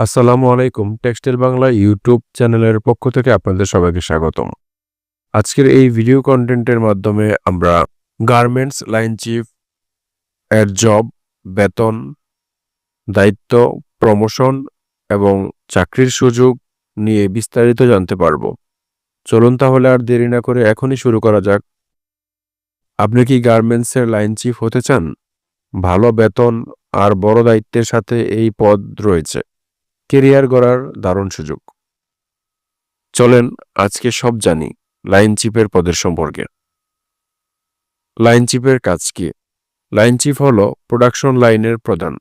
আসসালামু আলাইকুম textile Bangla YouTube চ্যানেলের পক্ষ থেকে আপনাদের সবাইকে স্বাগতম। আজকের এই ভিডিও কন্টেন্টের মাধ্যমে আমরা গার্মেন্টস, লাইন চিফ এর জব, বেতন, দায়িত্ব, প্রমোশন এবং চাকরির সুযোগ নিয়ে বিস্তারিত জানতে পারব। চলুন তাহলে আর দেরি না করে এখনই শুরু করা যাক। আপনি কি গার্মেন্টসের লাইন চিফ হতে চান? ভালো বেতন আর বড় দায়িত্বের সাথে এই পদ রয়েছে। কেরিয়ার গড়ার দারুণ সুযোগ। চলেন আজকে সব জানি লাইন চিপের পদের সম্পর্কে। লাইন চিপের কাজ কি? লাইন চিপ হল প্রোডাকশন লাইনের প্রধান।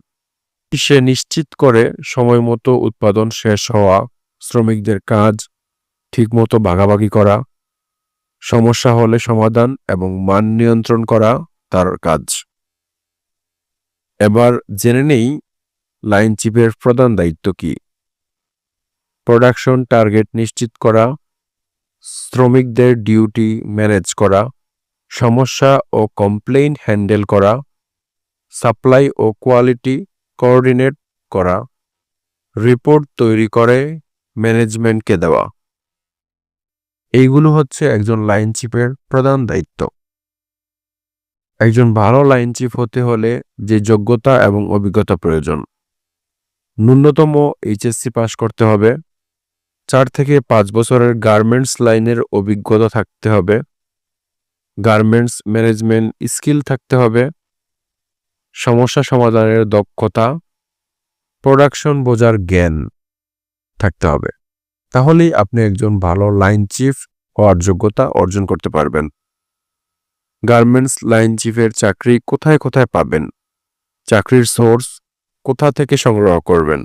সে নিশ্চিত করে সময় মতো উৎপাদন শেষ হওয়া, শ্রমিকদের কাজ ঠিকমতো ভাগাভাগি করা, সমস্যা হলে সমাধান এবং মান নিয়ন্ত্রণ করা তার কাজ। এবার জেনে নেই লাইন চিপের প্রধান দায়িত্ব কি? প্রোডাকশন টার্গেট নিশ্চিত করা, শ্রমিকদের ডিউটি ম্যানেজ করা, সমস্যা ও কমপ্লেইন হ্যান্ডেল করা, সাপ্লাই ও কোয়ালিটি কোঅর্ডিনেট করা, রিপোর্ট তৈরি করে ম্যানেজমেন্টকে দেওয়া। এইগুলো হচ্ছে একজন লাইন চিপের প্রধান দায়িত্ব। একজন ভালো লাইন চিফ হতে হলে যে যোগ্যতা এবং অভিজ্ঞতা প্রয়োজন। ন্যূনতম এইচএসসি পাশ করতে হবে। চার থেকে পাঁচ বছরের গার্মেন্টস লাইনের অভিজ্ঞতা থাকতে হবে। গার্মেন্টস ম্যানেজমেন্ট স্কিল থাকতে হবে। সমস্যা সমাধানের দক্ষতা। প্রোডাকশন বোঝার জ্ঞান থাকতে হবে। তাহলেই আপনি একজন ভালো লাইন চিফ হওয়ার যোগ্যতা অর্জন করতে পারবেন। গার্মেন্টস লাইন চিফের চাকরি কোথায় কোথায় পাবেন? চাকরির সোর্স কোথা থেকে সংগ্রহ করবেন?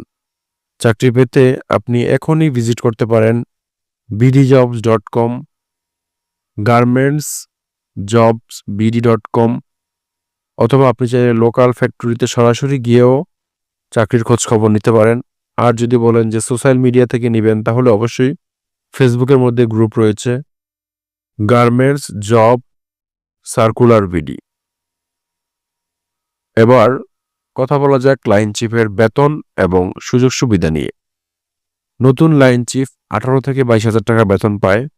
চাকরি পেতে আপনি এখনই ভিজিট করতে পারেন BD jobs dot com garments jobs BD dot com অথবা আপনি চাইলে লোকাল ফ্যাক্টরিতে সরাসরি গিয়েও চাকরির খোঁজ খবর নিতে পারেন। আর যদি বলেন যে সোশ্যাল মিডিয়া থেকে নেবেন, তাহলে অবশ্যই ফেসবুকের মধ্যে গ্রুপ রয়েছে গার্মেন্টস জব সার্কুলার বিডি এবার কথা বলা যাক লাইন চিফের বেতন এবং সুযোগ সুবিধা নিয়ে। নতুন লাইন চিফ আঠারো থেকে বাইশ হাজার টাকা বেতন পায়।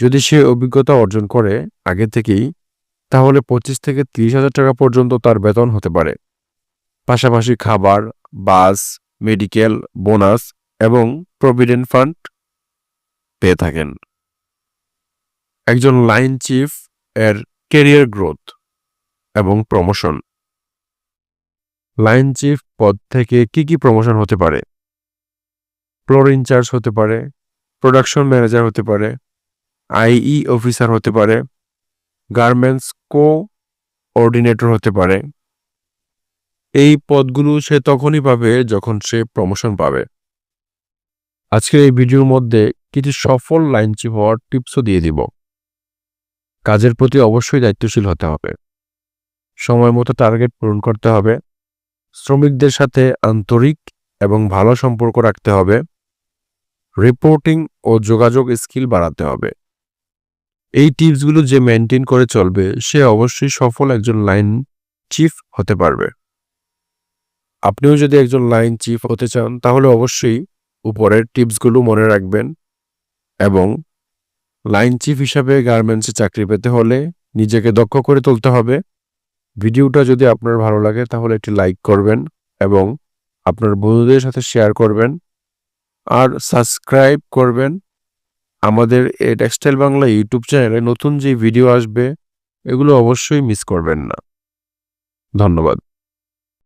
যদি সে অভিজ্ঞতা অর্জন করে আগে থেকেই, তাহলে পঁচিশ থেকে তিরিশ হাজার টাকা পর্যন্ত তার বেতন হতে পারে। পাশাপাশি খাবার, বাস, মেডিকেল, বোনাস এবং প্রভিডেন্ট ফান্ড পেয়ে থাকেন। একজন লাইন চিফ এর কেরিয়ার গ্রোথ এবং প্রমোশন। লাইন চিফ পদ থেকে কি কি প্রমোশন হতে পারে? ফ্লোর ইনচার্জ হতে পারে, প্রোডাকশন ম্যানেজার হতে পারে, আইই অফিসার হতে পারে, গার্মেন্টস কো অর্ডিনেটর হতে পারে। এই পদগুলো সে তখনই পাবে যখন সে প্রমোশন পাবে। আজকের এই ভিডিওর মধ্যে কিছু সফল লাইন চিফ হওয়ার টিপসও দিয়ে দিব। কাজের প্রতি অবশ্যই দায়িত্বশীল হতে হবে। সময় মতো টার্গেট পূরণ করতে হবে। শ্রমিকদের সাথে আন্তরিক এবং ভালো সম্পর্ক রাখতে হবে। রিপোর্টিং ও যোগাযোগ স্কিল বাড়াতে হবে। এই টিপসগুলো যে মেনটেন করে চলবে, সে অবশ্যই সফল একজন লাইন চিফ হতে পারবে। আপনিও যদি একজন লাইন চিফ হতে চান, তাহলে অবশ্যই উপরের টিপসগুলো মনে রাখবেন এবং লাইন চিফ হিসাবে গার্মেন্টসে চাকরি পেতে হলে নিজেকে দক্ষ করে তুলতে হবে। ভিডিওটা যদি আপনার ভালো লাগে, তাহলে একটি লাইক করবেন এবং আপনার বন্ধুদের সাথে শেয়ার করবেন। আর সাবস্ক্রাইব করবেন। আমাদের এ টেক্সটাইল বাংলা ইউটিউব চ্যানেলে নতুন যে ভিডিও আসবে, এগুলো অবশ্যই মিস করবেন না। ধন্যবাদ।